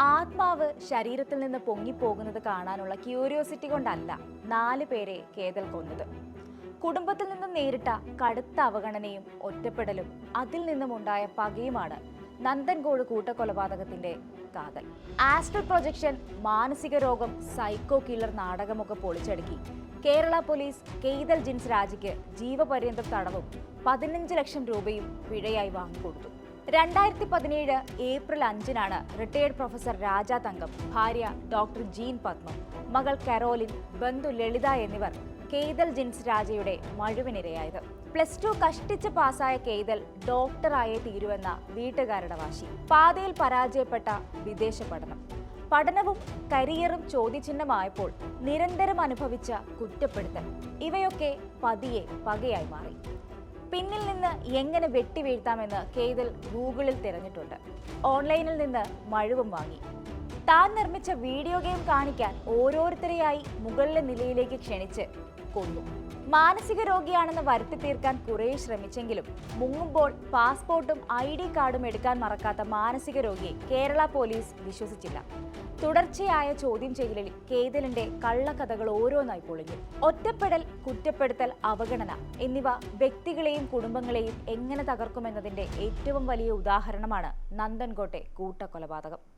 ആത്മാവ് ശരീരത്തിൽ നിന്ന് പൊങ്ങിപ്പോകുന്നത് കാണാനുള്ള ക്യൂരിയോസിറ്റി കൊണ്ടല്ല നാല് പേരെ കേതൽ കൊന്നത്. കുടുംബത്തിൽ നിന്നും നേരിട്ട കടുത്ത അവഗണനയും ഒറ്റപ്പെടലും അതിൽ നിന്നുമുണ്ടായ പകയുമാണ് നന്ദൻകോട് കൂട്ടക്കൊലപാതകത്തിന്റെ കാതൽ. ആസ്ട്രൽ പ്രൊജക്ഷൻ മാനസിക രോഗം സൈക്കോ കില്ലർ നാടകമൊക്കെ പൊളിച്ചടുക്കി. കേരള പോലീസ് കെയ്തൽ ജിൻസ് രാജിക്ക് ജീവപര്യന്തം തടവും പതിനഞ്ച് ലക്ഷം രൂപയും പിഴയായി വാങ്ങിക്കൊടുത്തു. രണ്ടായിരത്തി പതിനേഴ് ഏപ്രിൽ അഞ്ചിനാണ് റിട്ടയേർഡ് പ്രൊഫസർ രാജ തങ്കം ഭാര്യ ഡോക്ടർ ജീൻ പത്മം മകൾ കരോലിൻ ബന്ധു ലളിത എന്നിവർ കേതൽ ജിൻസ് രാജയുടെ മഴുവിനിരയായത്. പ്ലസ് ടു കഷ്ടിച്ച് പാസായ കേതൽ ഡോക്ടറായേ തീരുവെന്ന വീട്ടുകാരുടെ വാശി പാതയിൽ പരാജയപ്പെട്ട വിദേശ പഠനം. പഠനവും കരിയറും ചോദ്യചിഹ്നമായപ്പോൾ നിരന്തരം അനുഭവിച്ച കുറ്റപ്പെടുത്തൽ. ഇവയൊക്കെ പതിയെ പകയായി മാറി. പിന്നിൽ നിന്ന് എങ്ങനെ വെട്ടിവീഴ്ത്താമെന്ന് കേതൽ ഗൂഗിളിൽ തിരഞ്ഞിട്ടുണ്ട്. ഓൺലൈനിൽ നിന്ന് മഴുവും വാങ്ങി. താൻ നിർമ്മിച്ച വീഡിയോ ഗെയിം കാണിക്കാൻ ഓരോരുത്തരെയായി മുകളിലെ നിലയിലേക്ക് ക്ഷണിച്ച് കൊന്നു. മാനസിക രോഗിയാണെന്ന് വരുത്തി തീർക്കാൻ കുറേ ശ്രമിച്ചെങ്കിലും മുങ്ങുമ്പോൾ പാസ്പോർട്ടും ഐ ഡി കാർഡും എടുക്കാൻ മറക്കാത്ത മാനസിക രോഗിയെ കേരള പോലീസ് വിശ്വസിച്ചില്ല. തുടർച്ചയായ ചോദ്യം ചെയ്യലിൽ കേതലിന്റെ കള്ളക്കഥകൾ ഓരോന്നായി പൊളിഞ്ഞു. ഒറ്റപ്പെടൽ കുറ്റപ്പെടുത്തൽ അവഗണന എന്നിവ വ്യക്തികളെയും കുടുംബങ്ങളെയും എങ്ങനെ തകർക്കുമെന്നതിന്റെ ഏറ്റവും വലിയ ഉദാഹരണമാണ് നന്ദൻകോട്ടെ കൂട്ടക്കൊലപാതകം.